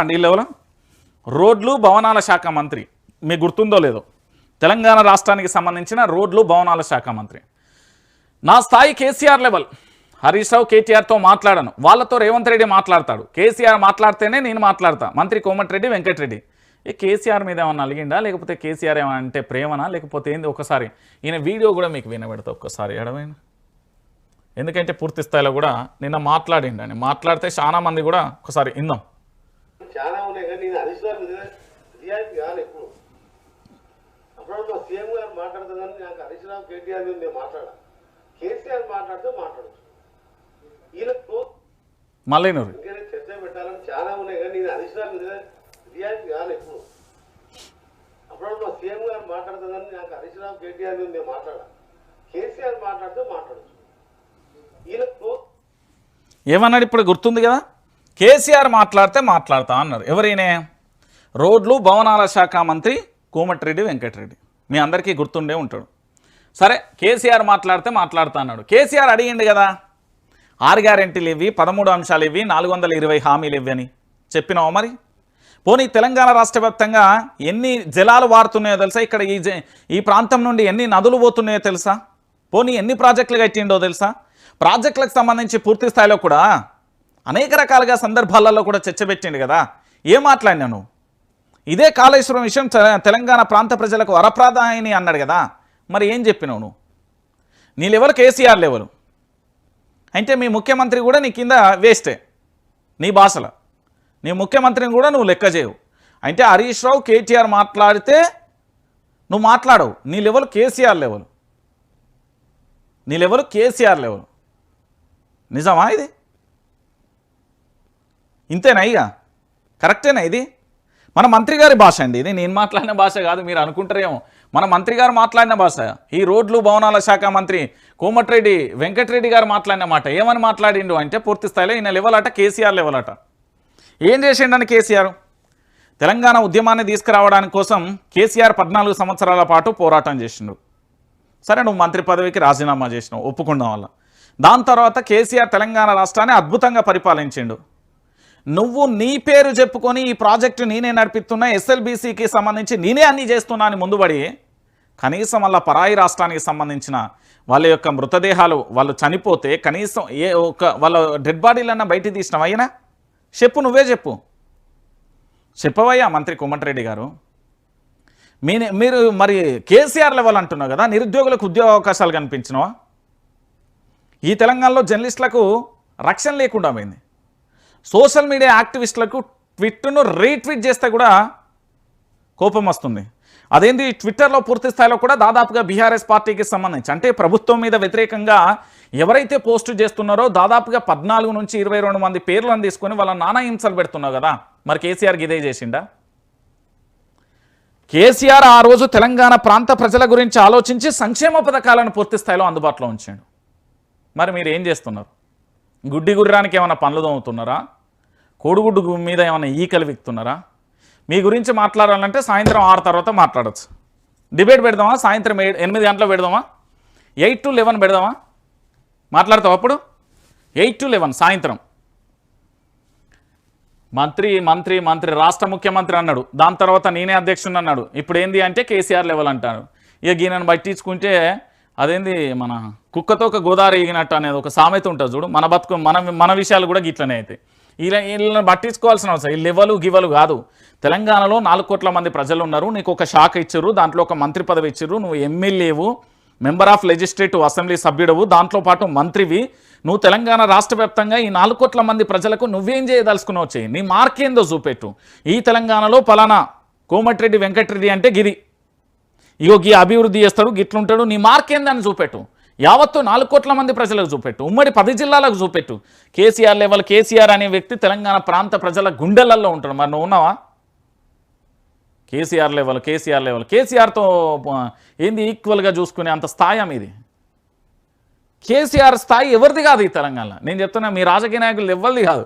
అండి ఈ లెవెల్ రోడ్లు భవనాల శాఖ మంత్రి. మీకు గుర్తుందో లేదో. తెలంగాణ రాష్ట్రానికి సంబంధించిన రోడ్లు భవనాల శాఖ మంత్రి. నా స్థాయి కేసీఆర్ లెవెల్. హరీష్ రావు కేటీఆర్తో మాట్లాడను. వాళ్ళతో రేవంత్ రెడ్డి మాట్లాడతాడు. కేసీఆర్ మాట్లాడితేనే నేను మాట్లాడతా. మంత్రి కోమటిరెడ్డి వెంకటరెడ్డి. ఏ కేసీఆర్ మీద ఏమన్నా అలిగిందా? లేకపోతే కేసీఆర్ ఏమన్నా అంటే ప్రేమనా? లేకపోతే ఏంది? ఒకసారి ఈయన వీడియో కూడా మీకు వినబెడతా ఒక్కసారి. ఎడవైనా ఎందుకంటే పూర్తి స్థాయిలో కూడా నిన్న మాట్లాడిండని మాట్లాడితే చాలామంది కూడా ఒకసారి ఇందాం మీద రియాలిటీ కాదు ఎప్పుడు? అప్పుడు మా సీఎం గారు మాట్లాడుతుందని నాకు హరీష్ రావు కేటీఆర్ మీద నేను మాట్లాడా కేసీఆర్ మాట్లాడితే మాట్లాడచ్చు. వీళ్ళకు మల్లైనూరు. చర్చ పెట్టాలని చాలా ఉన్నాయి కానీ నేను హరీష్ రావు మీద రియాలిటీ కాదు ఎప్పుడు? అప్పుడు మా సీఎం గారు మాట్లాడుతుందని నాకు హరీష్ రావు కేటీఆర్ మీద నేను మాట్లాడా కేసీఆర్ మాట్లాడితే మాట్లాడచ్చు. వీళ్ళకు ఏమన్నాడు ఇప్పుడు గుర్తుంది కదా? కేసీఆర్ మాట్లాడితే మాట్లాడతా అన్నారు. ఎవరైనా? రోడ్లు భవనాల శాఖ మంత్రి కోమటిరెడ్డి వెంకటరెడ్డి. మీ అందరికీ గుర్తుండే ఉంటాడు. సరే కేసీఆర్ మాట్లాడితే మాట్లాడుతా అన్నాడు. కేసీఆర్ అడిగిండు కదా ఆరు గ్యారెంటీలు ఇవి పదమూడు అంశాలు ఇవి నాలుగు వందల ఇరవై హామీలు ఇవి అని మరి? పోనీ తెలంగాణ రాష్ట్ర వ్యాప్తంగా ఎన్ని జలాలు వారుతున్నాయో తెలుసా? ఇక్కడ ఈ జ- ఈ ప్రాంతం నుండి ఎన్ని నదులు పోతున్నాయో తెలుసా? పోనీ ఎన్ని ప్రాజెక్టులు కట్టిండో తెలుసా? ప్రాజెక్టులకు సంబంధించి పూర్తి స్థాయిలో కూడా అనేక రకాలుగా సందర్భాలలో కూడా చర్చ పెట్టిండు కదా. ఏం మాట్లాడినా నువ్వు? ఇదే కాళేశ్వరం విషయం తెలంగాణ ప్రాంత ప్రజలకు వరప్రదాయని అన్నాడు కదా. మరి ఏం చెప్పినావు నువ్వు? నీ లెవెల్ కేసీఆర్ లెవెల్? అంటే మీ ముఖ్యమంత్రి కూడా నీ కింద వేస్టే. నీ భాషలో నీ ముఖ్యమంత్రిని కూడా నువ్వు లెక్క చేయవు. అంటే హరీష్ రావు కేటీఆర్ మాట్లాడితే నువ్వు మాట్లాడవు. నీ లెవెల్ కేసీఆర్ లెవెల్. నీ లెవెల్ కేసీఆర్ లెవెల్. నిజమా ఇది? ఇంతేనా ఇక కరెక్టేనా ఇది? మన మంత్రి గారి భాష అండి ఇది నేను మాట్లాడిన భాష కాదు మీరు అనుకుంటారేమో. మన మంత్రి గారు మాట్లాడిన భాష ఈ రోడ్లు భవనాల శాఖ మంత్రి కోమటిరెడ్డి వెంకటరెడ్డి గారు మాట్లాడిన మాట ఏమని మాట్లాడిండు అంటే పూర్తి స్థాయిలో ఈయన లెవెల్ అట కేసీఆర్ లెవెల్ అట ఏం చేసిండని కేసీఆర్? తెలంగాణ ఉద్యమాన్ని తీసుకురావడానికి కోసం కేసీఆర్ పద్నాలుగు సంవత్సరాల పాటు పోరాటం చేసిండు. సరే నువ్వు మంత్రి పదవికి రాజీనామా చేసినావు ఒప్పుకున్న వల్ల దాని తర్వాత కేసీఆర్ తెలంగాణ రాష్ట్రాన్ని అద్భుతంగా పరిపాలించిండు. నువ్వు నీ పేరు చెప్పుకొని ఈ ప్రాజెక్టు నేనే నడిపిస్తున్నా ఎస్ఎల్బీసీకి సంబంధించి నేనే అన్నీ చేస్తున్నా అని ముందుబడి కనీసం వాళ్ళ పరాయి రాష్ట్రానికి సంబంధించిన వాళ్ళ యొక్క మృతదేహాలు వాళ్ళు చనిపోతే కనీసం ఏ ఒక వాళ్ళ డెడ్ బాడీలన్నా అన్న తీసినావు అయినా చెప్పు నువ్వే చెప్పు. చెప్పవయ్యా మంత్రి కోమటిరెడ్డి గారు. మీ మీరు మరి కేసీఆర్ లెవెల్ అంటున్నావు కదా నిరుద్యోగులకు ఉద్యోగ అవకాశాలు కనిపించినవా? ఈ తెలంగాణలో జర్నలిస్టులకు రక్షణ లేకుండా పోయింది. సోషల్ మీడియా యాక్టివిస్టులకు ట్విట్టర్ను రీట్వీట్ చేస్తే కూడా కోపం వస్తుంది. అదేంది? ట్విట్టర్లో పూర్తి స్థాయిలో కూడా దాదాపుగా బీఆర్ఎస్ పార్టీకి సంబంధించి అంటే ప్రభుత్వం మీద వ్యతిరేకంగా ఎవరైతే పోస్టు చేస్తున్నారో దాదాపుగా పద్నాలుగు నుంచి ఇరవై రెండు మంది పేర్లను తీసుకొని వాళ్ళ నానా హింసలు పెడుతున్నావు కదా. మరి కేసీఆర్కి ఇదే చేసిండా? కేసీఆర్ ఆ రోజు తెలంగాణ ప్రాంత ప్రజల గురించి ఆలోచించి సంక్షేమ పథకాలను పూర్తి స్థాయిలో అందుబాటులో ఉంచాడు. మరి మీరు ఏం చేస్తున్నారు? గుడ్డి గుర్రానికి ఏమైనా పనులు తోముతున్నారా? కోడిగుడ్డు మీద ఏమైనా ఈకలు విక్తున్నారా? మీ గురించి మాట్లాడాలంటే సాయంత్రం ఆరు తర్వాత మాట్లాడచ్చు. డిబేట్ పెడదామా? సాయంత్రం ఏ- ఎనిమిది గంటలకు పెడదామా? ఎయిట్ టు లెవెన్ పెడదామా? మాట్లాడతావు అప్పుడు? ఎయిట్ టు లెవెన్ సాయంత్రం. మంత్రి మంత్రి మంత్రి రాష్ట్ర ముఖ్యమంత్రి అన్నాడు. దాని తర్వాత నేనే అధ్యక్షుడు అన్నాడు. ఇప్పుడు ఏంది అంటే కేసీఆర్ లెవెల్ అంటాడు ఇక ఈయనను పట్టించుకుంటే అదేంది మన కుక్కతో ఒక గోదావరి ఎగినట్టు అనేది ఒక సామెత ఉంటుంది చూడు. మన బతుకు మన మన విషయాలు కూడా గిట్లనే అవుతాయి ఇలా వీళ్ళని పట్టించుకోవాల్సిన అవసరం ఈ లెవెలు గివలు కాదు. తెలంగాణలో నాలుగు కోట్ల మంది ప్రజలు ఉన్నారు. నీకు ఒక శాఖ ఇచ్చారు దాంట్లో ఒక మంత్రి పదవి ఇచ్చారు నువ్వు ఎమ్మెల్యేవు మెంబర్ ఆఫ్ లెజిస్లేటివ్ అసెంబ్లీ సభ్యుడవు దాంట్లో పాటు మంత్రివి. నువ్వు తెలంగాణ రాష్ట్ర వ్యాప్తంగా ఈ నాలుగు కోట్ల మంది ప్రజలకు నువ్వేం చేయదలుచుకున్నావు చేయి నీ మార్కేందో చూపెట్టు. ఈ తెలంగాణలో పలానా కోమటిరెడ్డి వెంకటరెడ్డి అంటే గిరి. ఇగో గీ అభివృద్ధి చేస్తాడు గిట్లుంటాడు నీ మార్కేందని చూపెట్టు. యావత్తు నాలుగు కోట్ల మంది ప్రజలకు చూపెట్టు. ఉమ్మడి పది జిల్లాలకు చూపెట్టు. కేసీఆర్ లెవెల్ కేసీఆర్ అనే వ్యక్తి తెలంగాణ ప్రాంత ప్రజల గుండెలల్లో ఉంటాడు. మరి నువ్వు ఉన్నావా? KCR level KCR level. కేసీఆర్తో ఏంది ఈక్వల్గా చూసుకునే అంత స్థాయి మీది? కేసీఆర్ స్థాయి ఎవరిది కాదు ఈ తెలంగాణలో? నేను చెప్తున్నా మీ రాజకీయ నాయకులు ఎవరిది కాదు.